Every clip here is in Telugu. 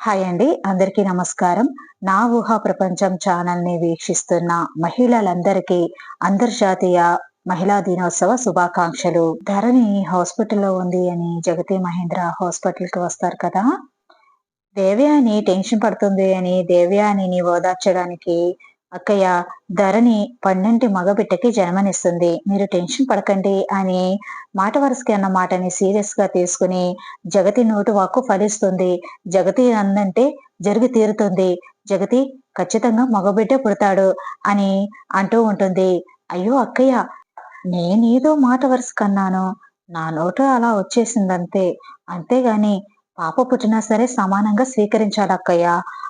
హాయ్ అండి అందరికీ నమస్కారం. నా ఊహా ప్రపంచం ఛానల్ని వీక్షిస్తున్న మహిళలందరికీ అంతర్జాతీయ మహిళా దినోత్సవ శుభాకాంక్షలు. ధరణి హాస్పిటల్లో ఉంది అని జగతి మహేంద్ర హాస్పిటల్కి వస్తారు కదా? దేవ్యాని టెన్షన్ పడుతుంది అని దేవ్యాని ఓదార్చడానికి అక్కయ్య ధరణి పన్నెంటి మగబిడ్డకి జన్మనిస్తుంది. మీరు టెన్షన్ పడకండి అని మాట వరుసకి అన్న మాటని సీరియస్గా తీసుకుని జగతి నోటు వాక్కు ఫలిస్తుంది. జగతి అందంటే జరిగి తీరుతుంది. జగతి ఖచ్చితంగా మగబిడ్డే పుడతాడు అని అంటూ ఉంటుంది. అయ్యో అక్కయ్య నేనేదో మాట వరుస కన్నాను. నా నోటు అలా వచ్చేసిందంతే. అంతేగాని పాప పుట్టినా సరే సమానంగా స్వీకరించాలి అక్కయ్య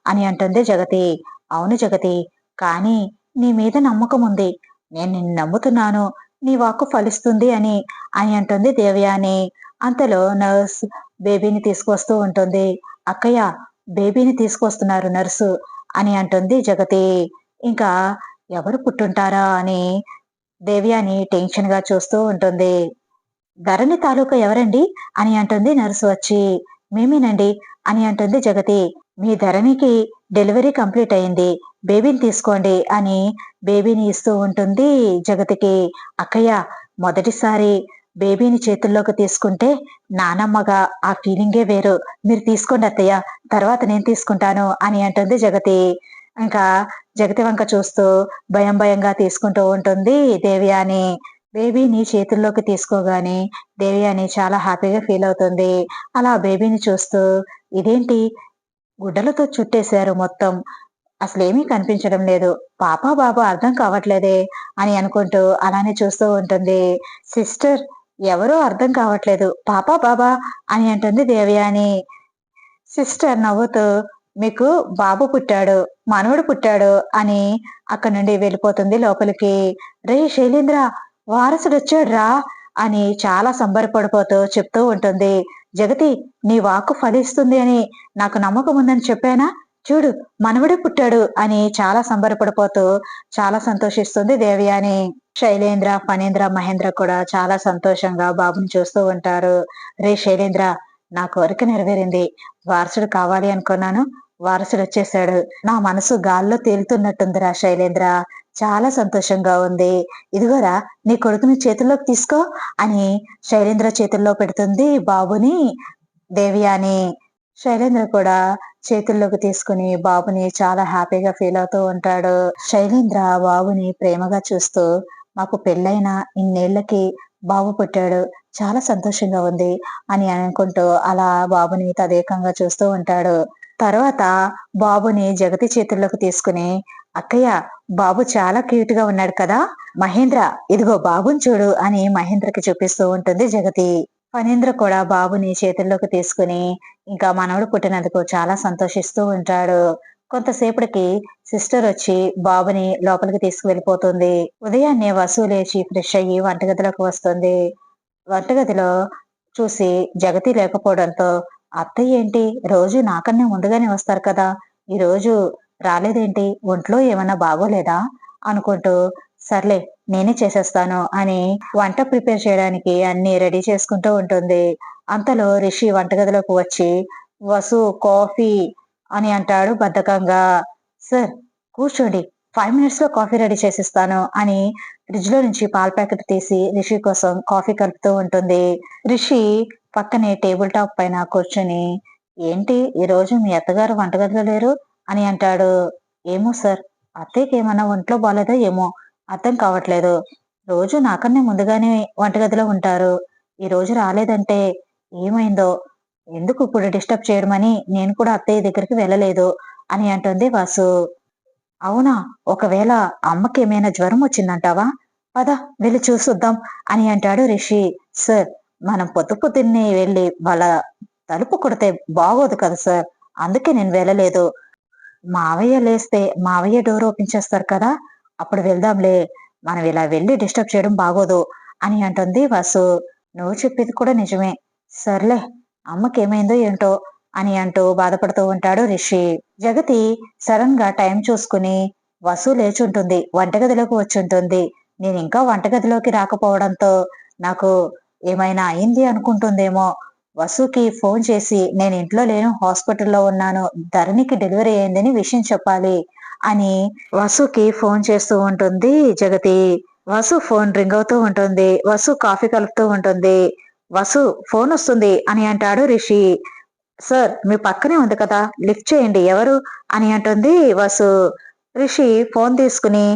అని అంటుంది జగతి. అవును జగతి కానీ నీ మీద నమ్మకం ఉంది. నేను నిన్ను నమ్ముతున్నాను. నీ వాక్కు ఫలిస్తుంది అని అని అంటుంది దేవయాని. అంతలో నర్స్ బేబీని తీసుకొస్తూ ఉంటుంది. అక్కయ్య బేబీని తీసుకొస్తున్నారు నర్సు అని అంటుంది జగతి. ఇంకా ఎవరు పుట్టుంటారా అని దేవ్యాని టెన్షన్గా చూస్తూ ఉంటుంది. ధరణి తాలూకా ఎవరండి? అని అంటుంది నర్సు వచ్చి. మేమేనండి? అని అంటుంది జగతి. మీ ధరణికి డెలివరీ కంప్లీట్ అయింది. బేబీని తీసుకోండి అని బేబీని ఇస్తూ ఉంటుంది జగతికి. అక్కయ్య మొదటిసారి బేబీని చేతుల్లోకి తీసుకుంటే నానమ్మగా ఆ ఫీలింగే వేరు. మీరు తీసుకోండి అత్తయ్య తర్వాత నేను తీసుకుంటాను అని అంటుంది జగతి. ఇంకా జగతి వంక చూస్తూ భయం భయంగా తీసుకుంటూ ఉంటుంది దేవ్యాని. బేబీని చేతుల్లోకి తీసుకోగానే దేవ్యాని చాలా హ్యాపీగా ఫీల్ అవుతుంది. అలా బేబీని చూస్తూ ఇదేంటి? గుడ్డలతో చుట్టేశారు మొత్తం. అసలేమీ కనిపించడం లేదు. పాప బాబు అర్థం కావట్లేదే అని అనుకుంటూ అలానే చూస్తూ ఉంటుంది. సిస్టర్ ఎవరో అర్థం కావట్లేదు. పాప బాబా అని అంటుంది దేవయాని. సిస్టర్ నవ్వుతూ మీకు బాబు పుట్టాడు మనవడు పుట్టాడు అని అక్కడి నుండి వెళ్ళిపోతుంది లోపలికి. రే శైలేంద్ర వారసుడు వచ్చాడు రా అని చాలా సంబరపడిపోతూ చెప్తూ ఉంటుంది. జగతి నీ వాక్కు ఫలిస్తుంది అని నాకు నమ్మకం ఉందని చెప్పానా? చూడు మనవడే పుట్టాడు అని చాలా సంబరపడిపోతూ చాలా సంతోషిస్తుంది. దేవయాని శైలేంద్ర ఫణేంద్ర మహేంద్ర కూడా చాలా సంతోషంగా బాబుని చూస్తూ ఉంటారు. రే శైలేంద్ర నా కోరిక నెరవేరింది. వారసుడు కావాలి అనుకున్నాను. వారసుడు వచ్చేసాడు నా మనసు గాల్లో తేలుతున్నట్టుందిరా శైలేంద్ర. చాలా సంతోషంగా ఉంది. ఇదిగోరా నీ కొడుకుని చేతుల్లోకి తీసుకో అని శైలేంద్ర చేతుల్లో పెడుతుంది బాబుని దేవియాని. శైలేంద్ర కూడా చేతుల్లోకి తీసుకుని బాబుని చాలా హ్యాపీగా ఫీల్ అవుతూ ఉంటాడు. శైలేంద్ర బాబుని ప్రేమగా చూస్తూ మాకు పెళ్ళైన ఇన్నేళ్ళకి బాబు పుట్టాడు. చాలా సంతోషంగా ఉంది అని అనుకుంటూ అలా బాబుని తదేకంగా చూస్తూ ఉంటాడు. తర్వాత బాబుని జగతి చేతుల్లోకి తీసుకుని అక్కయ్య బాబు చాలా క్యూట్గా ఉన్నాడు కదా. మహేంద్ర ఇదిగో బాబుని చూడు అని మహేంద్రకి చూపిస్తూ ఉంటుంది జగతి. ఫణేంద్ర కూడా బాబుని చేతుల్లోకి తీసుకుని ఇంకా మనవడు పుట్టినందుకు చాలా సంతోషిస్తూ ఉంటాడు. కొంతసేపటికి సిస్టర్ వచ్చి బాబుని లోపలికి తీసుకువెళ్ళిపోతుంది. ఉదయాన్నే వసు లేచి ఫ్రెష్ అయ్యి వంటగదిలోకి వస్తుంది. వంటగదిలో చూసి జగతి లేకపోవడంతో అత్తయ్య ఏంటి? రోజు నాకన్నా ముందుగానే వస్తారు కదా. ఈ రోజు రాలేదేంటి? ఒంట్లో ఏమన్నా బాగోలేదా? అనుకుంటూ సర్లే నేనే చేసేస్తాను అని వంట ప్రిపేర్ చేయడానికి అన్ని రెడీ చేసుకుంటూ ఉంటుంది. అంతలో రిషి వంటగదిలోకి వచ్చి వసు కాఫీ అని అంటాడు బద్ధకంగా. సార్ కూర్చోండి ఫైవ్ మినిట్స్లో కాఫీ రెడీ చేసిస్తాను అని ఫ్రిడ్జ్లో నుంచి పాల ప్యాకెట్ తీసి రిషి కోసం కాఫీ కలుపుతూ ఉంటుంది. రిషి పక్కనే టేబుల్ టాప్ పైన కూర్చొని ఏంటి ఈ రోజు మీ అత్తగారు వంటగదిలో లేరు? అని అంటాడు. ఏమో సార్ అత్తయ్యకి ఏమన్నా ఒంట్లో బాగాలేదో ఏమో అర్థం కావట్లేదు. రోజు నాకన్నా ముందుగానే వంటగదిలో ఉంటారు. ఈ రోజు రాలేదంటే ఏమైందో? ఎందుకు ఇప్పుడు డిస్టర్బ్ చేయడమని నేను కూడా అత్తయ్య దగ్గరికి వెళ్ళలేదు అని అంటుంది వాసు. అవునా? ఒకవేళ అమ్మకి ఏమైనా జ్వరం వచ్చిందంటావా? పద వెళ్ళి చూసుద్దాం అని అంటాడు రిషి. సార్ మనం పొద్దు పొద్దున్నే వెళ్ళి వాళ్ళ తలుపు కొడితే బాగోదు కదా సార్. అందుకే నేను వెళ్ళలేదు. మావయ్య లేస్తే మావయ్య డోర్ ఓపెన్ చేస్తారు కదా. అప్పుడు వెళ్దాంలే. మనం ఇలా వెళ్ళి డిస్టర్బ్ చేయడం బాగోదు అని అంటుంది వసు. నువ్వు చెప్పేది కూడా నిజమే. సర్లే అమ్మకేమైందో ఏంటో అని అంటూ బాధపడుతూ ఉంటాడు రిషి. జగతి సడన్గా టైం చూసుకుని వసు లేచుంటుంది. వంటగదిలోకి వచ్చుంటుంది. నేను ఇంకా వంటగదిలోకి రాకపోవడంతో నాకు ఏమైనా అయింది అనుకుంటుందేమో. వసుకి ఫోన్ చేసి నేను ఇంట్లో లేను హాస్పిటల్లో ఉన్నాను ధరణికి డెలివరీ అయిందని విషయం చెప్పాలి. అని వసుకి ఫోన్ చేస్తూ ఉంటుంది. జగతి వసు ఫోన్ రింగ్ అవుతూ ఉంటుంది. వసు కాఫీ కలుపుతూ ఉంటుంది. వసు ఫోన్ వస్తుంది అని అంటాడు రిషి. సార్ మీ పక్కనే ఉంది కదా లిఫ్ట్ చేయండి. ఎవరు? అని అంటుంది వసు. రిషి ఫోన్ తీసుకుని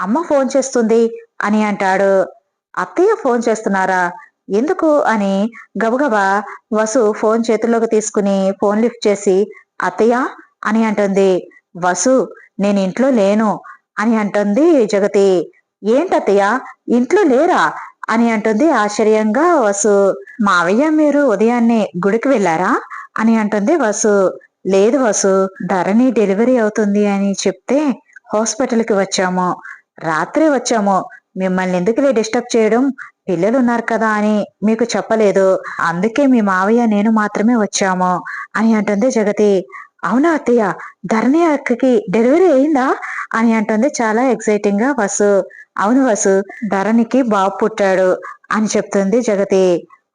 అమ్మ ఫోన్ చేస్తుంది అని అంటాడు. అత్తయ్య ఫోన్ చేస్తున్నారా? ఎందుకు? అని గబగబా వసు ఫోన్ చేతుల్లోకి తీసుకుని ఫోన్ లిఫ్ట్ చేసి అత్తయ్య అని అంటుంది. వసు నేను ఇంట్లో లేను అని అంటుంది జగతి. ఏంటత్తయ్య? ఇంట్లో లేరా? అని అంటుంది ఆశ్చర్యంగా వసు. మావయ్య మీరు ఉదయాన్నే గుడికి వెళ్ళారా? అని అంటుంది వసు. లేదు వసు ధరణి డెలివరీ అవుతుంది అని చెప్తే హాస్పిటల్కి వచ్చాము. రాత్రి వచ్చాము. మిమ్మల్ని ఎందుకులే డిస్టర్బ్ చేయడం? పిల్లలు ఉన్నారు కదా అని మీకు చెప్పలేదు. అందుకే మీ మావయ్య నేను మాత్రమే వచ్చాము అని అంటుంది జగతి. అవునా అత్తయ్య? ధరణి అక్కకి డెలివరీ అయిందా? అని అంటుంది చాలా ఎక్సైటింగ్గా వసు. అవును వసు ధరణికి బాబు పుట్టాడు అని చెప్తుంది జగతి.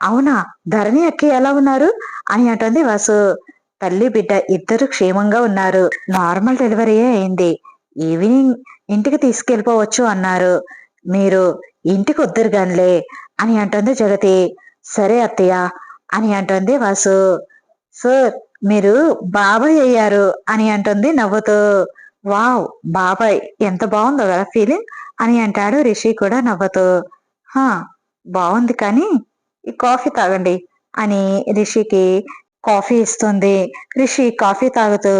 అవునా? ధరణి అక్కి ఎలా ఉన్నారు? అని అంటుంది వసు. తల్లి బిడ్డ ఇద్దరు క్షేమంగా ఉన్నారు. నార్మల్ డెలివరీయే అయింది. ఈవినింగ్ ఇంటికి తీసుకెళ్ళిపోవచ్చు అన్నారు. మీరు ఇంటికి వద్దురు గానిలే అని అంటుంది జగతి. సరే అత్తయ్య అని అంటుంది వాసు. సార్ మీరు బాబాయ్ అయ్యారు అని అంటుంది నవ్వుతూ వావ్ బాబాయ్ ఎంత బాగుందో కదా ఫీలింగ్ అని అంటాడు రిషి కూడా నవ్వుతూ హా బాగుంది కానీ ఈ కాఫీ తాగండి అని రిషికి కాఫీ ఇస్తుంది. రిషి కాఫీ తాగుతూ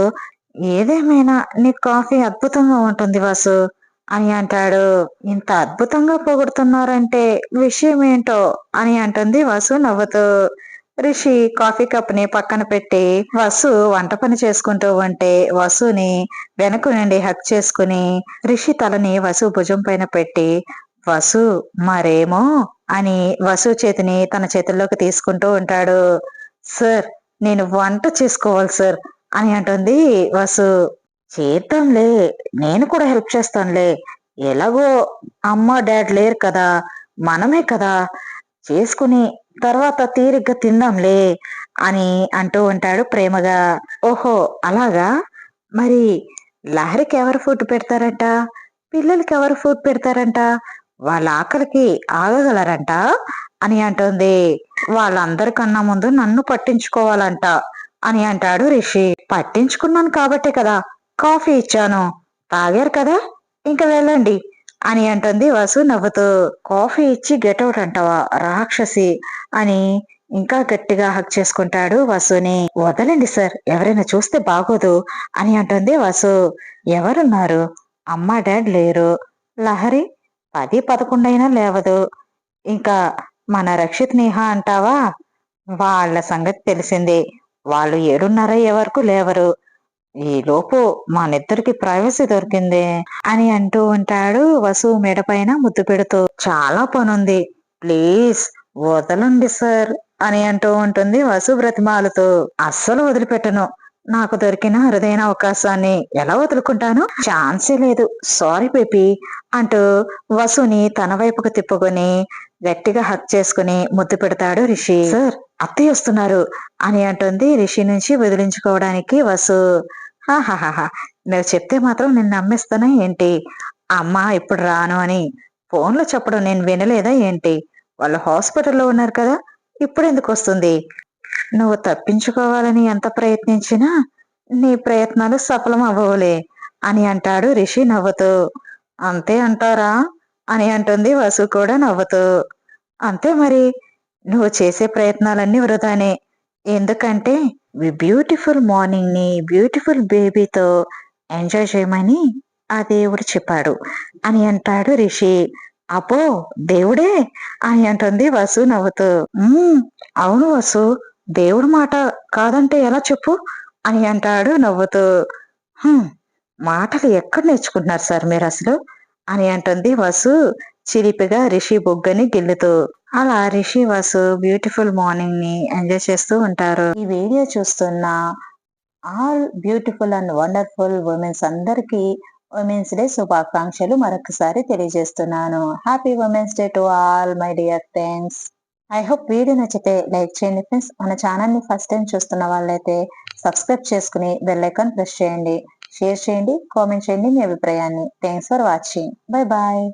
ఏదేమైనా నీ కాఫీ అద్భుతంగా ఉంటుంది వాసు అని అంటాడు. ఇంత అద్భుతంగా పొగుడుతున్నారంటే విషయం ఏంటో అని అంటుంది వాసు నవ్వుతూ రిషి కాఫీ కప్ని పక్కన పెట్టి వసు వంట పని చేసుకుంటూ ఉంటే వసుని వెనక నుండి హక్ చేసుకుని రిషి తలని వసు భుజం పైన పెట్టి వసు మరేమో? అని వసు చేతిని తన చేతుల్లోకి తీసుకుంటూ ఉంటాడు. సార్ నేను వంట చేసుకోవాలి సార్ అని అంటుంది వసు. చేద్దాంలే నేను కూడా హెల్ప్ చేస్తానులే. ఎలాగో అమ్మ డాడ్ లేరు కదా మనమే కదా చేసుకుని తర్వాత తీరిగ్గా తిందాంలే అని అంటూ ఉంటాడు ప్రేమగా. ఓహో అలాగా? మరి లహరికి ఎవరు ఫుడ్ పెడతారంట? పిల్లలకి ఎవరు ఫుడ్ పెడతారంట? వాళ్ళ ఆకలికి ఆగగలరంట? అని అంటుంది. వాళ్ళందరికన్నా ముందు నన్ను పట్టించుకోవాలంట అని అంటాడు రిషి. పట్టించుకున్నాను కాబట్టే కదా కాఫీ ఇచ్చాను. తాగారు కదా? ఇంక వెళ్ళండి. అని అంటుంది వసు. నవ్వుతూ కాఫీ ఇచ్చి గెటౌట్ అంటావా రాక్షసి అని ఇంకా గట్టిగా హక్ చేసుకుంటాడు వసుని. వదలండి సార్ ఎవరైనా చూస్తే బాగోదు అని అంటుంది వసు. ఎవరున్నారు? అమ్మ డాడ్ లేరు. లహరి పది పదకొండైనా లేవదు. ఇంకా మన రక్షిత్ నేహ అంటావా? వాళ్ళ సంగతి తెలిసిందే. వాళ్ళు ఏడున్నర వరకు లేవరు. ఈ లోపు మా ప్రైవసీ దొరికింది అని అంటూ ఉంటాడు వసు మెడ పైన ముద్దు పెడుతూ. చాలా పనుంది. ప్లీజ్ వదలండి సార్ అని అంటూ ఉంటుంది వసు బ్రతిమాలతో. అస్సలు వదిలిపెట్టను. నాకు దొరికిన అరుదైన అవకాశాన్ని ఎలా వదులుకుంటాను? ఛాన్సే లేదు. సారీ బేబీ అంటూ వసుని తన వైపుకు తిప్పుకొని గట్టిగా హక్ చేసుకుని ముద్దు పెడతాడు రిషి. సార్ అత్తయ్య వస్తున్నారు అని అంటుంది రిషి నుంచి వదిలించుకోవడానికి వసు. హాహాహా నువ్వు చెప్తే మాత్రం నేను నమ్మేస్తానా ఏంటి? అమ్మ ఇప్పుడు రాను అని ఫోన్లో చెప్పడం నేను వినలేదా ఏంటి? వాళ్ళు హాస్పిటల్లో ఉన్నారు కదా ఇప్పుడు ఎందుకు వస్తుంది? నువ్వు తప్పించుకోవాలని ఎంత ప్రయత్నించినా నీ ప్రయత్నాలు సఫలం అవ్వవులే అని అంటాడు రిషి నవ్వుతూ. అంతే అంటారా? అని అంటుంది వసు కూడా నవ్వుతూ. అంతే మరి నువ్వు చేసే ప్రయత్నాలన్నీ వృధానే. ఎందుకంటే బ్యూటిఫుల్ మార్నింగ్ని బ్యూటిఫుల్ బేబీతో ఎంజాయ్ చేయమని ఆ దేవుడు చెప్పాడు. అని అంటాడు రిషి. అపో దేవుడే! అని అంటుంది వసు నవ్వుతూ. అవును వసు దేవుడు మాట కాదంటే ఎలా చెప్పు? అని అంటాడు నవ్వుతూ. మాటలు ఎక్కడ నేర్చుకుంటున్నారు సార్ మీరు అసలు? అని అంటుంది వసు చిలిపిగా రిషి బొగ్గని గిల్లుతూ. అలా రిషి వాసు బ్యూటిఫుల్ మార్నింగ్ని ఎంజాయ్ చేస్తూ ఉంటారు. ఈ వీడియో చూస్తున్న all beautiful and wonderful womens అందరికీ ఉమెన్స్ డే శుభాకాంక్షలు మరొకసారి తెలియజేస్తున్నాను. Happy womens day to all my dear friends. I hope video నచ్చితే లైక్ చేయండి ఫ్రెండ్స్. మన ఛానల్ని ఫస్ట్ టైం చూస్తున్న వాళ్ళైతే సబ్స్క్రైబ్ చేసుకుని బెల్లైకాన్ ప్రెస్ చేయండి. షేర్ చేయండి కామెంట్ చేయండి మీ అభిప్రాయాన్ని. Thanks for watching. Bye bye.